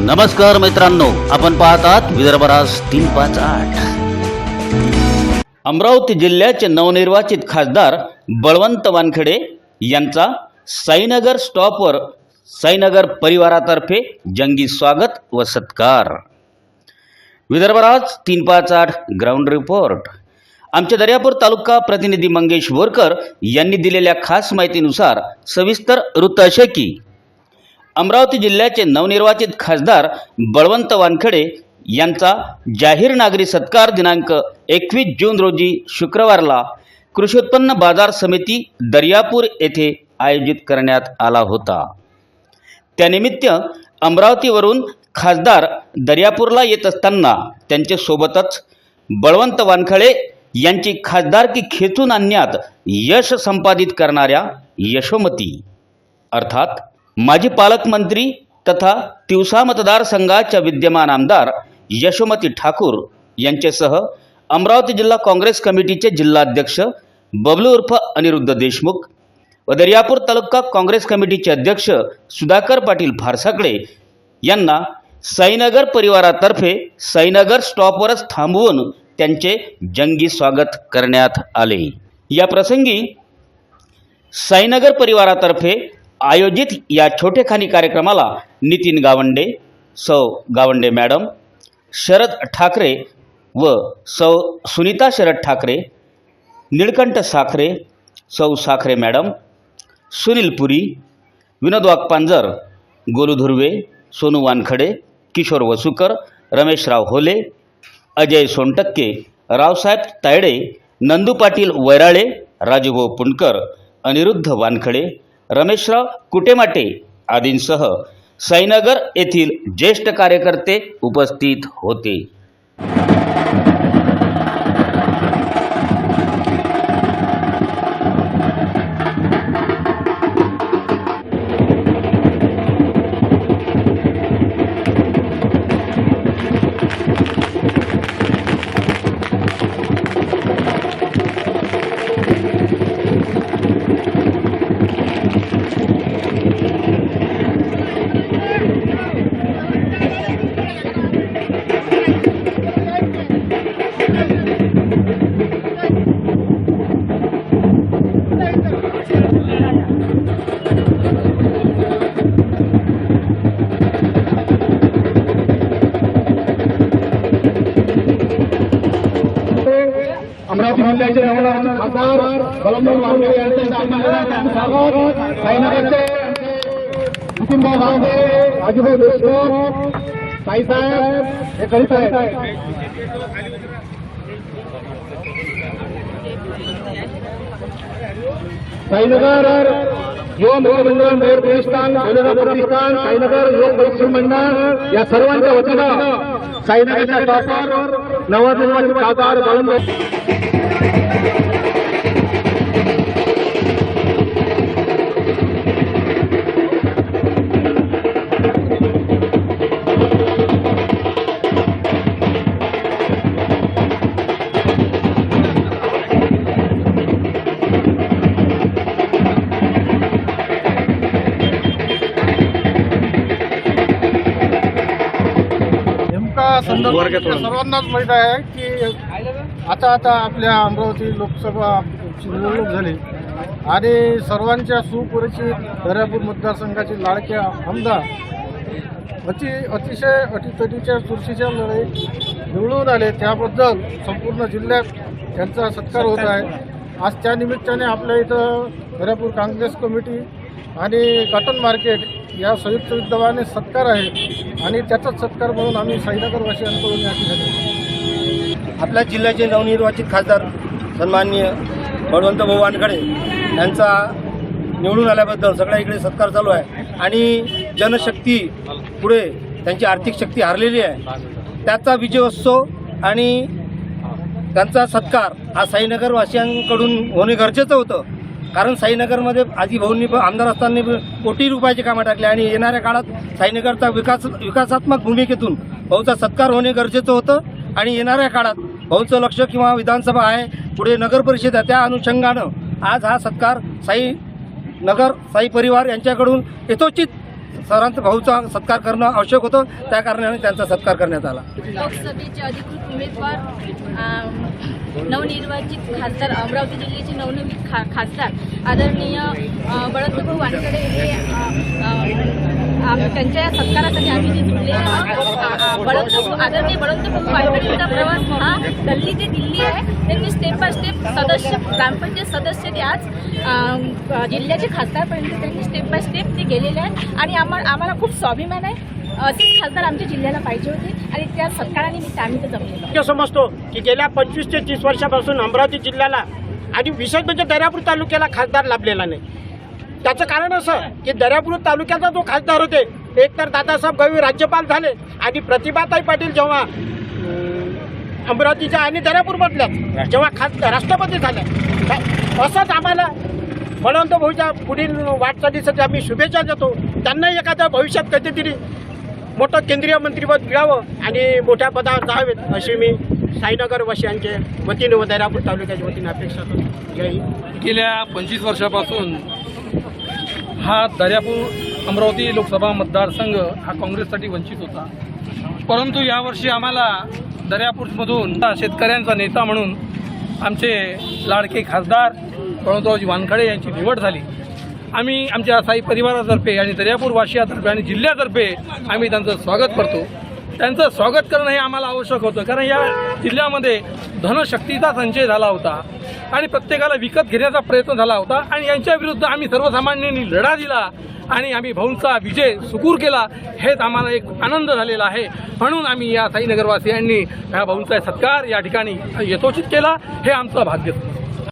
नमस्कार मित्रांनो आपण पाहतात विदर्भराज तीन पाच आठ. अमरावती जिल्ह्याचे नवनिर्वाचित खासदार बळवंत वानखेडे यांचा साईनगर स्टॉपवर साईनगर परिवारातर्फे जंगी स्वागत व सत्कार. विदर्भराज तीन पाच आठ ग्राउंड रिपोर्ट. आमच्या दर्यापूर तालुका प्रतिनिधी मंगेश बोरकर यांनी दिलेल्या खास माहितीनुसार सविस्तर वृत्त असे की अमरावती जिल्ह्याचे नवनिर्वाचित खासदार बळवंत वानखेडे यांचा जाहीर नागरी सत्कार दिनांक एकवीस जून रोजी शुक्रवारला कृषी उत्पन्न बाजार समिती दर्यापूर येथे आयोजित करण्यात आला होता. त्यानिमित्त अमरावतीवरून खासदार दर्यापूरला येत असताना त्यांच्यासोबतच बळवंत वानखळे यांची खासदारकी खेचून आणण्यात यश संपादित करणाऱ्या यशोमती अर्थात माजी पालकमंत्री तथा तिवसा मतदारसंघाच्या विद्यमान आमदार यशोमती ठाकूर यांच्यासह अमरावती जिल्हा काँग्रेस कमिटीचे जिल्हाध्यक्ष बबलू उर्फ अनिरुद्ध देशमुख व दर्यापूर तालुका काँग्रेस कमिटीचे अध्यक्ष सुधाकर पाटील फारसाकडे यांना साईनगर परिवारातर्फे साईनगर स्टॉपवरच थांबवून त्यांचे जंगी स्वागत करण्यात आले. या प्रसंगी साईनगर परिवारातर्फे आयोजित या छोटेखानी कार्यक्रमाला नितीन गावंडे सौ गावंडे मॅडम शरद ठाकरे व सौ सुनीता शरद ठाकरे निळकंठ साखरे सौ साखरे मॅडम सुनील पुरी विनोद वाघपांजर गोलू धुर्वे सोनू वानखडे किशोर वसुकर रमेशराव होले अजय सोनटक्के रावसाहेब तायडे नंदू पाटील वैराळे राजूभाऊ पुणकर अनिरुद्ध वानखडे रमेशराव कुटेमाटे आदींसह साईनगर येथील ज्येष्ठ कार्यकर्ते उपस्थित होते. जिल्ह्याचे खासदार बलमभाऊ वानखेडे यांचे स्वागत साईनगरचे नितीनभाऊ गावडे राजूभाऊ देशमुख साईसाहेब हे करीत आहेत. साईनगर युवा मुख्यमंडळ मेयर प्रतिष्ठान शैलेंद्र प्रतिष्ठान साईनगर योग परिश्रम मंडळ या सर्वांच्या वतीनं साईनगरच्या खासदार नवनिर्वाचित खासदार बळवंत सर्वांनाच माहीत आहे की आता आता आपल्या अमरावती लोकसभा निवडणूक झाली. आणि सर्वांच्या सुपरिचित दर्यापूर मतदारसंघाचे लाडक्या आमदार अति अतिशय अटीतटीच्या चुरशीच्या लढाईत निवडून आले. त्याबद्दल संपूर्ण जिल्ह्यात त्यांचा सत्कार होत आहे. आज त्या निमित्ताने आपल्या इथं दर्यापूर काँग्रेस कमिटी आणि कॉटन मार्केट या संयुक्त विद्यमाने सत्कार आहे. आणि त्याचाच सत्कार म्हणून आम्ही साईनगरवासियांकडून या ठिकाणी आपल्या जिल्ह्याचे नवनिर्वाचित खासदार सन्माननीय बळवंत भाऊ वानखडे यांचा निवडून आल्याबद्दल सगळ्या इकडे सत्कार चालू आहे. आणि जनशक्ती पुढे त्यांची आर्थिक शक्ती हरलेली आहे. त्याचा विजयोत्सव आणि त्यांचा सत्कार हा साईनगरवासियांकडून होणे गरजेचं होतं. कारण साईनगरमध्ये आजी भाऊंनी आमदार असताना कोटी रुपयाची कामं टाकली आणि येणाऱ्या काळात साईनगरचा विकास विकासात्मक भूमिकेतून भाऊचा सत्कार होणे गरजेचं होतं आणि येणाऱ्या काळात भाऊचं लक्ष किंवा विधानसभा आहे पुढे नगर परिषद आहे त्या अनुषंगानं आज हा सत्कार साई नगर साई परिवार यांच्याकडून यथोचित सरांचा भाऊचा सत्कार करणं आवश्यक होतं. त्या कारणाने त्यांचा सत्कार करण्यात आला. लोकसभेचे अधिकृत उमेदवार नवनिर्वाचित खासदार अमरावती जिल्ह्याचे नवनिर्मित खा खासदार आदरणीय अ, बळवंतभाऊ वानकडे हे त्यांच्या सत्कारासाठी आम्ही जे जुळले आहोत बळवंतभाऊ आदरणीय बळवंतभाऊ वानकडेंचा प्रवास हा गल्ली ते दिल्ली आहे. त्यांनी स्टेप बाय स्टेप सदस्य ग्रामपंचायत सदस्य ते आज जिल्ह्याचे खासदारपर्यंत त्यांनी स्टेप बाय स्टेप ते गेलेले आहेत. आणि आम्हा आम्हाला खूप स्वाभिमान आहे. असेच खासदार आमच्या जिल्ह्याला पाहिजे होते. आणि त्या सत्कारानिमित्त आम्ही ते जमलेलो समजतो की गेल्या पंचवीस ते तीस वर्षापासून अमरावती जिल्ह्याला आणि विशेष म्हणजे दर्यापूर तालुक्याला खासदार लाभलेला नाही. त्याचं कारण असं की दर्यापूर तालुक्याचा जो खासदार होते एक तर दादासाहेब गवळी राज्यपाल झाले आणि प्रतिभाताई पाटील जेव्हा अमरावतीच्या आणि दर्यापूरमधल्या जेव्हा खास राष्ट्रपती झाल्या असंच आम्हाला बळवंत भाऊच्या पुढील वाटचालीसाठी आम्ही शुभेच्छा देतो. त्यांना एखाद्या भविष्यात कधीतरी मोठं केंद्रीय मंत्रीपद मिळावं आणि मोठ्या पदावर जावेत अशी मी साईनगर वशियांचे वतीने व दर्यापूर तालुक्याच्या वतीने अपेक्षा करतो. गेल्या पंचवीस वर्षापासून हा दर्यापूर अमरावती लोकसभा मतदारसंघ हा काँग्रेससाठी वंचित होता. परंतु यावर्षी आम्हाला दर्यापूरमधून शेतकऱ्यांचा नेता म्हणून आमचे लाडके खासदार प्रणवरावजी वानखडे यांची निवड झाली. आम्ही आमच्या साई परिवारातर्फे आणि दर्यापूर वाशियातर्फे आणि जिल्ह्यातर्फे आम्ही त्यांचं स्वागत करतो. त्यांचं स्वागत करणं हे आम्हाला आवश्यक होतं. कारण या जिल्ह्यामध्ये धनशक्तीचा संचय झाला होता आणि प्रत्येकाला विकत घेण्याचा प्रयत्न झाला होता आणि यांच्या विरुद्ध आम्ही सर्वसामान्यांनी लढा दिला आणि आम्ही भाऊंचा विजय सुकूर केला हेच आम्हाला एक आनंद झालेला आहे. म्हणून आम्ही या साईनगरवासियांनी ह्या भाऊंचा सत्कार या ठिकाणी यथोचित केला हे आमचं भाग्य.